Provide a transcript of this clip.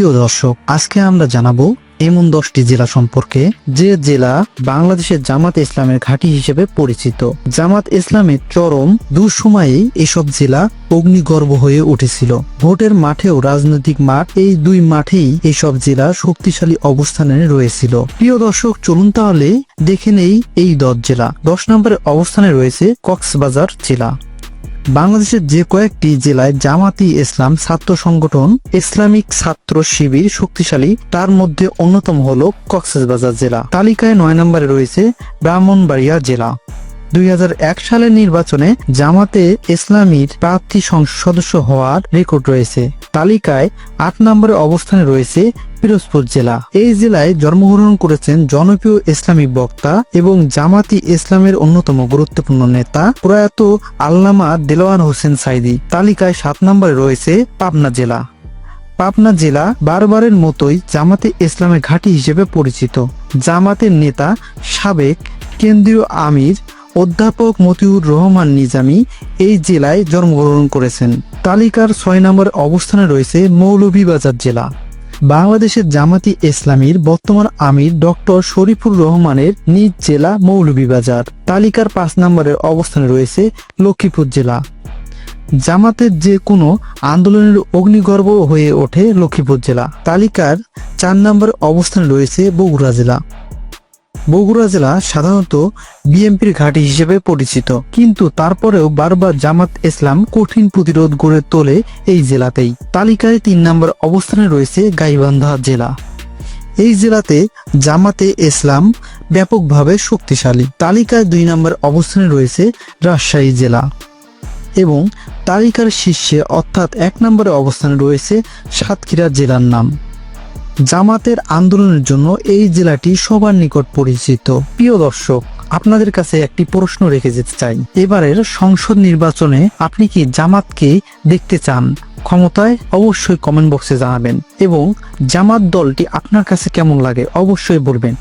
প্রিয় দর্শক, আজকে আমরা জানাব এমন দশটি জেলা সম্পর্কে যে জেলা বাংলাদেশের জামাত ইসলামের ঘাঁটি হিসেবে পরিচিত। জামাত ইসলামের চরম দুঃসময়েই এসব জেলা অগ্নিগর্ভ হয়ে উঠেছিল। ভোটের মাঠেও রাজনৈতিক মাঠ, এই দুই মাঠেই এসব জেলা শক্তিশালী অবস্থানে রয়েছিল। প্রিয় দর্শক, চলুন তাহলে দেখে নেই এই দশ জেলা। দশ নম্বরের অবস্থানে রয়েছে কক্সবাজার জেলা। বাংলাদেশের যে কয়েকটি জেলায় জামাতি ইসলাম ছাত্র সংগঠন ইসলামিক ছাত্র শিবির শক্তিশালী, তার মধ্যে অন্যতম হল কক্সবাজার জেলা। তালিকায় নয় নম্বরে রয়েছে ব্রাহ্মণবাড়িয়া জেলা। দুই হাজার এক সালের নির্বাচনে জামাতে ইসলামীর প্রার্থী সদস্য হওয়ার রেকর্ড রয়েছে। তালিকায় আট নম্বরে অবস্থানে রয়েছে পিরোজপুর জেলা। এই জেলায় জন্মগ্রহণ করেছেন জনপ্রিয় ইসলামিক বক্তা এবং জামাতি ইসলামের অন্যতম গুরুত্বপূর্ণ নেতা প্রয়াত আল্লামা দেলোয়ার হোসেন সাইদি। তালিকায় সাত নম্বরে রয়েছে পাবনা জেলা। পাবনা জেলা বারবারের মতোই জামাতে ইসলামের ঘাঁটি হিসেবে পরিচিত। জামাতের নেতা সাবেক কেন্দ্রীয় আমির অধ্যাপক মতিউর রহমান নিজামী এই জেলায় জন্মগ্রহণ করেছেন। তালিকার ছয় নম্বর অবস্থানে রয়েছে মৌলভীবাজার জেলা। বাংলাদেশের জামাতি ইসলামীর বর্তমান আমির ডক্টর শরীফুর রহমানের নিজ জেলা মৌলভীবাজার। তালিকার পাঁচ নম্বরের অবস্থানে রয়েছে লক্ষ্মীপুর জেলা। জামাতের যে কোনো আন্দোলনের অগ্নিগর্ভ হয়ে ওঠে লক্ষ্মীপুর জেলা। তালিকার চার নম্বর অবস্থানে রয়েছে বগুড়া জেলা। বগুড়া জেলা সাধারণত বিএনপির ঘাঁটি হিসেবে পরিচিত। কিন্তু তারপরেও বারবার জামাত ইসলাম কঠিন প্রতিরোধ গড়ে তোলে এই জেলাতেই। তালিকায় তিন নম্বর অবস্থানে রয়েছে গাইবান্ধা জেলা। এই জেলাতে জামাতে ইসলাম ব্যাপকভাবে শক্তিশালী। তালিকায় দুই নম্বর অবস্থানে রয়েছে রাজশাহী জেলা। এবং তালিকার শীর্ষে অর্থাৎ এক নম্বরে অবস্থানে রয়েছে সাতক্ষীরা জেলার নাম। জামাতের আন্দোলনের জন্য এই জেলাটি সবার নিকট পরিচিত। প্রিয় দর্শক, আপনাদের কাছে একটি প্রশ্ন রেখে যেতে চাই। এবারের সংসদ নির্বাচনে আপনি কি জামাতকে দেখতে চান? ক্ষমতায় অবশ্যই কমেন্ট বক্সে জানাবেন এবং জামাত দলটি আপনার কাছে কেমন লাগে অবশ্যই বলবেন।